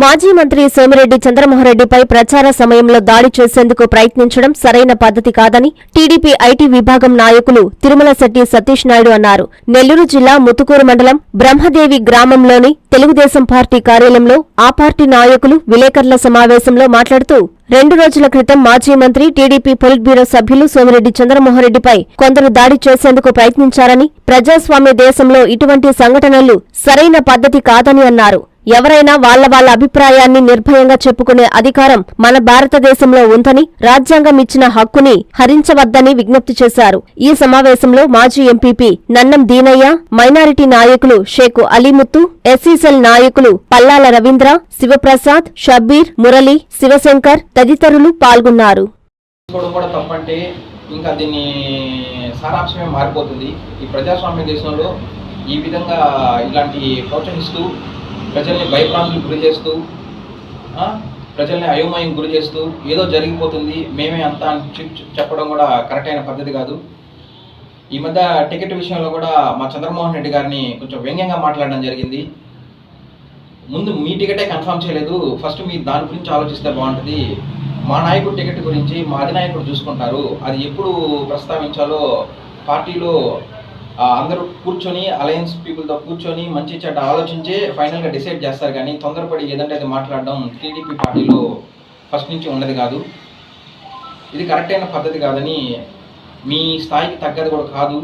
మాజీ మంత్రి సోమిరెడ్డి చంద్రమోహన్రెడ్డిపై ప్రచార సమయంలో దాడి చేసేందుకు ప్రయత్నించడం సరైన పద్ధతి కాదని టీడీపీ ఐటీ విభాగం నాయకులు తిరుమల శెట్టి సతీష్ నాయుడు అన్నారు. నెల్లూరు జిల్లా ముతుకూరు మండలం బ్రహ్మదేవి గ్రామంలోని తెలుగుదేశం పార్టీ కార్యాలయంలో ఆ పార్టీ నాయకులు విలేకరుల సమావేశంలో మాట్లాడుతూ రెండు రోజుల క్రితం మాజీ మంత్రి టీడీపీ పొలిట్ బ్యూరో సభ్యులు సోమిరెడ్డి చంద్రమోహన్రెడ్డిపై కొందరు దాడి చేసేందుకు ప్రయత్నించారని ప్రజాస్వామ్య దేశంలో ఇటువంటి సంఘటనలు సరైన పద్ధతి కాదని అన్నారు. ఎవరైనా వాళ్ళ వాళ్ళ అభిప్రాయాన్ని నిర్భయంగా చెప్పుకునే అధికారం మన భారతదేశంలో ఉందని రాజ్యాంగం ఇచ్చిన హక్కుని హరించవద్దని విజ్ఞప్తి చేశారు. ఈ సమావేశంలో మాజీ ఎంపీపీ నన్నం దీనయ్య మైనారిటీ నాయకులు షేక్ అలీముత్తు ఎస్సీసెల్ నాయకులు పల్లాల రవీంద్ర శివప్రసాద్ షబ్బీర్ మురళి శివశంకర్ తదితరులు పాల్గొన్నారు. ఇంకా దీన్ని సారాంశమే మారిపోతుంది. ఈ ప్రజాస్వామ్య దేశంలో ఈ విధంగా ఇలాంటి ప్రోత్సహిస్తూ ప్రజల్ని భయభ్రాంతులకు గురి చేస్తూ ప్రజల్ని అయోమయం గురి చేస్తూ ఏదో జరిగిపోతుంది మేమే అంతా అని చెప్పడం కూడా కరెక్ట్ అయిన పద్ధతి కాదు. ఈ మధ్య టికెట్ విషయంలో కూడా మా చంద్రమోహన్ రెడ్డి గారిని కొంచెం వ్యంగ్యంగా మాట్లాడడం జరిగింది. ముందు మీ టికెటే కన్ఫర్మ్ చేయలేదు ఫస్ట్ మీరు దాని గురించి ఆలోచిస్తే బాగుంటుంది. మా నాయకుడు టికెట్ గురించి మా అధినాయకుడు చూసుకుంటారు. అది ఎప్పుడు ప్రస్తావించాలో పార్టీలో అందరూ కూర్చొని అలయన్స్ పీపుల్తో కూర్చొని మంచి చెడ్డ ఆలోచించే ఫైనల్గా డిసైడ్ చేస్తారు కానీ తొందరపడి ఏదంటే అది మాట్లాడడం టీడీపీ పార్టీలో ఫస్ట్ నుంచి ఉన్నది కాదు. ఇది కరెక్ట్ అయిన పద్ధతి కాదని మీ స్థాయికి తగ్గది కూడా కాదు.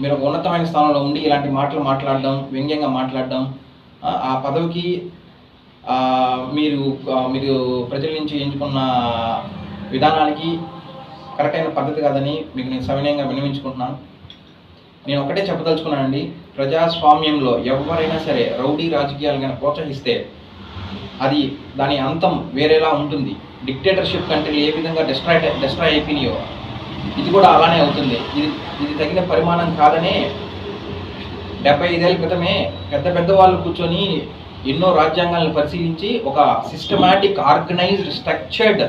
మీరు ఒక ఉన్నతమైన స్థానంలో ఉండి ఇలాంటి మాటలు మాట్లాడడం వ్యంగ్యంగా మాట్లాడడం ఆ, పదవికి మీరు మీరు ప్రజల నుంచి ఎంచుకున్న విధానానికి కరెక్ట్ అయిన పద్ధతి కాదని మీకు నేను సవినయంగా విన్నవించుకుంటున్నాను. నేను ఒకటే చెప్పదలుచుకున్నానండి. ప్రజాస్వామ్యంలో ఎవరైనా సరే రౌడీ రాజకీయాలు కనుక ప్రోత్సహిస్తే అది దాని అంతం వేరేలా ఉంటుంది. డిక్టేటర్షిప్ కంట్రీలు ఏ విధంగా డిస్ట్రాయ్ డిస్ట్రాయ్ అయిపోయినాయో ఇది కూడా అలానే అవుతుంది. ఇది ఇది తగిన పరిమాణం కాదనే డెబ్బై ఐదేళ్ళ క్రితమే పెద్ద పెద్ద వాళ్ళు కూర్చొని ఎన్నో రాజ్యాంగాలను పరిశీలించి ఒక సిస్టమాటిక్ ఆర్గనైజ్డ్ స్ట్రక్చర్డ్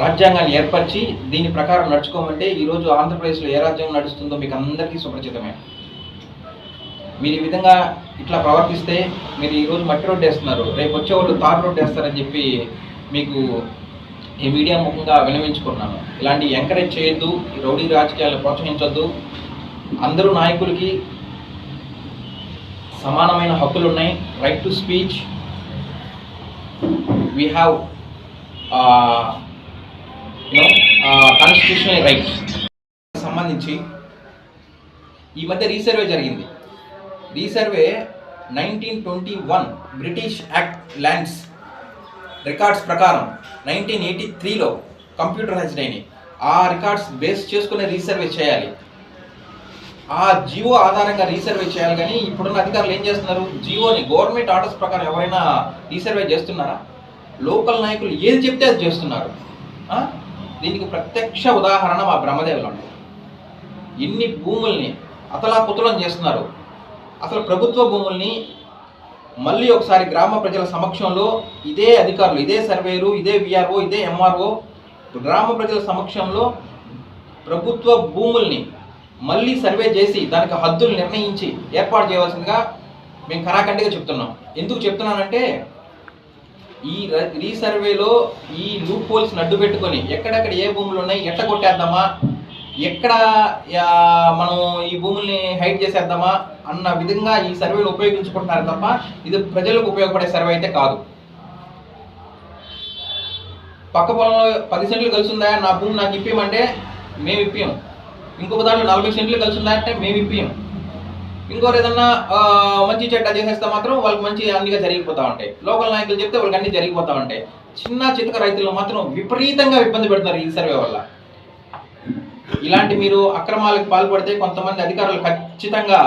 రాజ్యాంగాన్ని ఏర్పరిచి దీని ప్రకారం నడుచుకోమంటే ఈరోజు ఆంధ్రప్రదేశ్లో ఏ రాజ్యాంగం నడుస్తుందో మీకు అందరికీ సుపరిచితమే. మీరు ఈ విధంగా ఇట్లా ప్రవర్తిస్తే మీరు ఈరోజు మట్టి రోడ్డు వేస్తున్నారు. రేపు వచ్చేవాళ్ళు తార్ రోడ్డు వేస్తారని చెప్పి మీకు ఈ మీడియా ముఖంగా వినమించుకున్నాను ఇలాంటి ఎంకరేజ్ చేయొద్దు ఈ రౌడీ రాజకీయాలను ప్రోత్సహించొద్దు. అందరూ నాయకులకి సమానమైన హక్కులు ఉన్నాయి. Right to speech we have constitutional right సంబంధించి ఈ మధ్య రీసర్వే జరిగింది. Resurvey nineteen twenty one British act lands records ప్రకారం నైన్టీన్ ఎయిటీ త్రీలో కంప్యూటరైజ్డ్ అయినాయి. ఆ రికార్డ్స్ బేస్ చేసుకునే రీసర్వే చేయాలి. ఆ జియో ఆధారంగా రీసర్వే చేయాలి కానీ ఇప్పుడున్న అధికారులు ఏం చేస్తున్నారు? జియోని గవర్నమెంట్ ఆర్డర్స్ ప్రకారం ఎవరైనా రీసర్వే చేస్తున్నారా? లోకల్ నాయకులు ఏది చెప్తే అది చేస్తున్నారు? దీనికి ప్రత్యక్ష ఉదాహరణ మా బ్రహ్మదేవులు ఎన్ని భూముల్ని అతలాకుతలం చేస్తున్నారు. అసలు ప్రభుత్వ భూముల్ని మళ్ళీ ఒకసారి గ్రామ ప్రజల సమక్షంలో ఇదే అధికారులు ఇదే సర్వేరు ఇదే విఆర్ఓ ఇదే ఎంఆర్ఓ గ్రామ ప్రజల సమక్షంలో ప్రభుత్వ భూముల్ని మళ్ళీ సర్వే చేసి దానికి హద్దులు నిర్ణయించి ఏర్పాటు చేయవలసిందిగా మేము కరాఖండిగా చెప్తున్నాం. ఎందుకు చెప్తున్నానంటే ఈ రీసర్వేలో ఈ లూప్ హోల్స్ అడ్డు పెట్టుకొని ఎక్కడెక్కడ ఏ భూములు ఉన్నాయి ఎట్ట కొట్టేద్దామా ఎక్కడ మనం ఈ భూముల్ని హైడ్ చేసేద్దామా అన్న విధంగా ఈ సర్వేలు ఉపయోగించుకుంటున్నారు తప్ప ఇది ప్రజలకు ఉపయోగపడే సర్వే అయితే కాదు. పక్క పొలంలో పది సెంట్లు కలిసి ఉందా నా భూమి నాకు ఇప్పియమంటే మేము ఇప్పియం ఇంకొక దాంట్లో నలభై సెంట్లు కలిసి ఉందా అంటే మేము ఇప్పియం ఇంకోరు ఏదన్నా మంచి చెడ్డ చేసేస్తే మాత్రం వాళ్ళకి మంచి అన్నిగా జరిగిపోతూ ఉంటాయి. లోకల్ నాయకులు చెప్తే వాళ్ళకి అన్ని జరిగిపోతూ ఉంటాయి. చిన్న చితక రైతులు మాత్రం విపరీతంగా ఇబ్బంది పెడుతున్నారు ఈ సర్వే వల్ల. ఇలాంటి మీరు అక్రమాలకు పాల్పడితే కొంతమంది అధికారులు ఖచ్చితంగా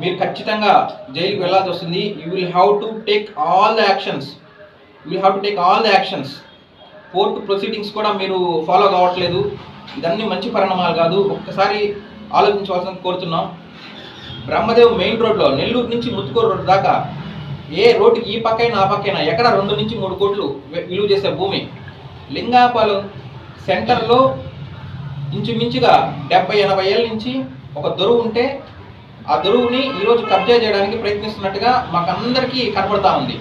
మీరు ఖచ్చితంగా జైలుకి వెళ్ళాల్సి వస్తుంది. You will have to take all the actions you will have to take all the actions court proceedings కూడా మీరు ఫాలో కావట్లేదు. ఇదన్నీ మంచి పరిణామాలు కాదు. ఒక్కసారి ఆలోచించవలసిన కోరుతున్నాం. బ్రహ్మదేవ్ మెయిన్ రోడ్లో నెల్లూరు నుంచి ముత్తుకూరు రోడ్ దాకా. ఏ రోడ్డుకి ఈ పక్కైనా ఆ పక్కైనా ఎక్కడ రెండు నుంచి మూడు కోట్లు విలువ చేసే భూమి? లింగాపాలెం సెంటర్లో ఇంచుమించుగా డెబ్బై ఎనభై ఏళ్ళ నుంచి ఒక దొరువు ఉంటే ఆ దొరువుని ఈరోజు కబ్జా చేయడానికి ప్రయత్నిస్తున్నట్టుగా మాకందరికీ కనపడతా ఉంది.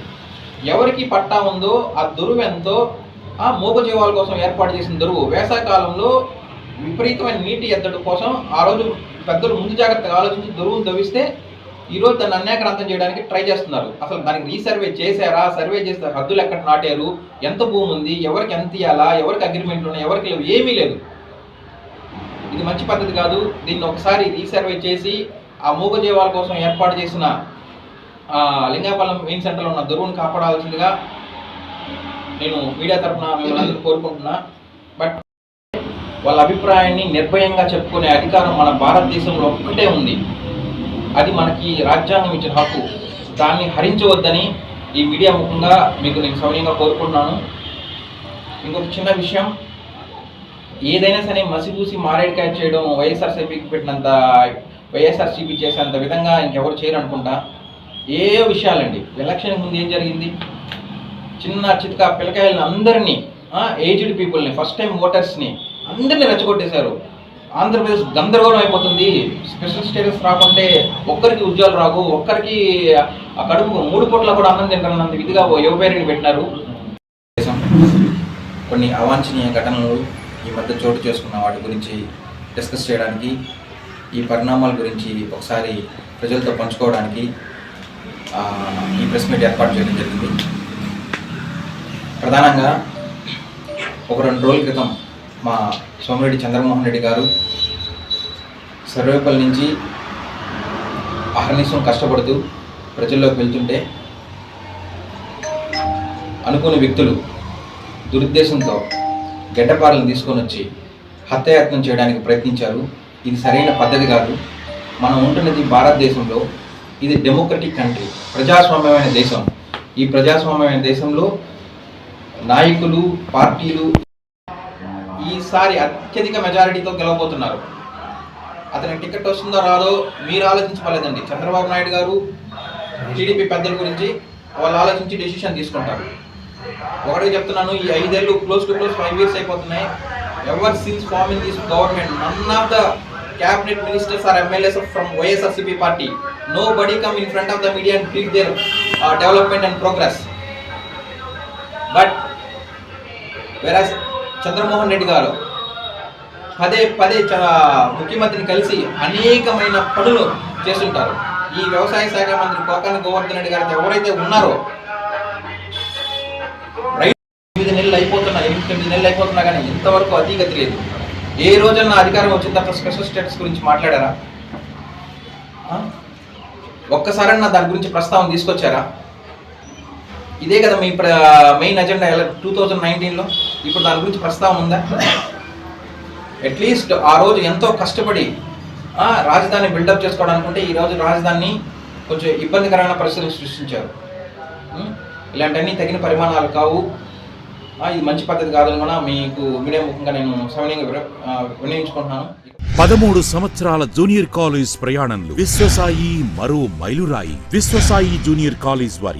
ఎవరికి పట్టా ఉందో ఆ దొరువు ఎంతో ఆ మూగజీవాల కోసం ఏర్పాటు చేసిన దొరువు. వేసవికాలంలో విపరీతమైన నీటి ఎద్దడి కోసం ఆ రోజు పెద్దలు ముందు జాగ్రత్తగా ఆలోచించి దొరువును తవ్విస్తే ఈ రోజు దాన్ని అన్యాక్రాంతం చేయడానికి ట్రై చేస్తున్నారు. అసలు దానికి రీసర్వే చేశారా? సర్వే చేస్తే హద్దులు ఎక్కడ నాటారు? ఎంత భూమి ఉంది? ఎవరికి ఎంత ఇవ్వాలా ఎవరికి అగ్రిమెంట్లు ఉన్నాయి? ఎవరికి లేవు? ఏమీ లేదు. ఇది మంచి పద్ధతి కాదు. దీన్ని ఒకసారి రీసర్వే చేసి ఆ మూగజీవాల కోసం ఏర్పాటు చేసిన లింగాపాలెం మెయిన్ సెంటర్లో ఉన్న దొరువును కాపాడాల్సిందిగా నేను మీడియా తరఫున మిమ్మల్ని అందరూ కోరుకుంటున్నా. బట్ వాళ్ళ అభిప్రాయాన్ని నిర్భయంగా చెప్పుకునే అధికారం మన భారతదేశంలో ఒక్కటే ఉంది. అది మనకి రాజ్యాంగం ఇచ్చిన హక్కు. దాన్ని హరించవద్దని ఈ మీడియా ముఖంగా మీకు నేను సౌన్యంగా కోరుకుంటున్నాను. ఇంకొక చిన్న విషయం. ఏదైనా సరే మసిపూసి మారేడుకాయ చేయడం వైఎస్ఆర్సీపీకి పెట్టినంత వైఎస్ఆర్సీపీ చేసేంత విధంగా ఇంకెవరు చేయరు అనుకుంటా. ఏ విషయాలండి? ఎలక్షన్ ముందు ఏం జరిగింది? చిన్న చిత్క పిల్లకాయలను అందరినీ ఏజ్డ్ పీపుల్ని ఫస్ట్ టైం ఓటర్స్ని అందరినీ రెచ్చగొట్టేశారు. ఆంధ్రప్రదేశ్ గందరగోళం అయిపోతుంది. స్పెషల్ స్టేటస్ రాకుంటే ఒక్కరికి ఉద్యోగాలు రావు. ఒక్కరికి ఆ కడుపు మూడు పూట్ల కూడా అన్నం తింటారన్నంత ఇదిగా యువ పెట్టినారు. కొన్ని అవాంఛనీయ ఘటనలు ఈ మధ్య చోటు చేసుకున్న వాటి గురించి డిస్కస్ చేయడానికి ఈ పరిణామాల గురించి ఒకసారి ప్రజలతో పంచుకోవడానికి ఈ ప్రెస్ మీట్ ఏర్పాటు చేయడం జరిగింది. ప్రధానంగా ఒక రెండు రోజుల క్రితం మా సోమిరెడ్డి చంద్రమోహన్ రెడ్డి గారు సర్వేపల్లి నుంచి అహర్నిశం కష్టపడుతూ ప్రజల్లోకి వెళ్తుంటే అనుకుని వ్యక్తులు దురుద్దేశంతో గడ్డపారలను తీసుకొని వచ్చి హత్యాయత్నం చేయడానికి ప్రయత్నించారు. ఇది సరైన పద్ధతి కాదు. మనం ఉంటున్నది భారతదేశంలో ఇది డెమోక్రటిక్ కంట్రీ ప్రజాస్వామ్యమైన దేశం. ఈ ప్రజాస్వామ్యమైన దేశంలో నాయకులు పార్టీలు ఈసారి అత్యధిక మెజారిటీతో గెలవబోతున్నారు. అతనికి టికెట్ వస్తుందో రాదో మీరు ఆలోచించలేదండి చంద్రబాబు నాయుడు గారు టీడీపీ పెద్దల గురించి వాళ్ళు ఆలోచించి డెసిషన్ తీసుకుంటారు. ఒకటే చెప్తున్నాను ఈ ఐదేళ్ళు close to close five years అయిపోతున్నాయి. Ever since forming this government none of the cabinet ministers or MLAs from YSRCP party nobody come in front of the media and plead their development and progress but whereas Chandramohan Reddy garu. పదే పదే చ- ముఖ్యమంత్రిని కలిసి అనేకమైన పనులు చేస్తుంటారు. ఈ వ్యవసాయ శాఖ మంత్రి కోకాన గోవర్ధన్ రెడ్డి గారితో ఎవరైతే ఉన్నారో రైతు ఎనిమిది నెలలు అయిపోతున్నా ఎనిమిది తొమ్మిది నెలలు అయిపోతున్నా కానీ ఇంతవరకు అతీగతి లేదు. ఏ రోజున అధికారం వచ్చిన తర్వాత స్పెషల్ స్టేటస్ గురించి మాట్లాడారా? ఒక్కసారన్నా దాని గురించి ప్రస్తావన తీసుకొచ్చారా? ఇదే కదా మీ మెయిన్ అజెండా ఎలా? టూ థౌజండ్ నైన్టీన్లో ఇప్పుడు దాని గురించి ప్రస్తావన ఉందా? అట్లీస్ట్ ఆ రోజు ఎంతో కష్టపడి రాజధాని బిల్డప్ చేసుకోవడానుకుంటే ఈ రోజు రాజధానిని కొంచెం ఇబ్బందికరమైన పరిస్థితులు సృష్టించారు. ఇలాంటివన్నీ తగిన పరిమాణాలు కావు. ఇది మంచి పద్ధతి కాదని కూడా మీకు మీడియా ముఖంగా నేను సవినయంగా విర- పదమూడు సంవత్సరాల జూనియర్ కాలేజ్ ప్రయాణంలో విశ్వసాయి మరో మైలురాయి. విశ్వసాయి జూనియర్ కాలేజ్ వారి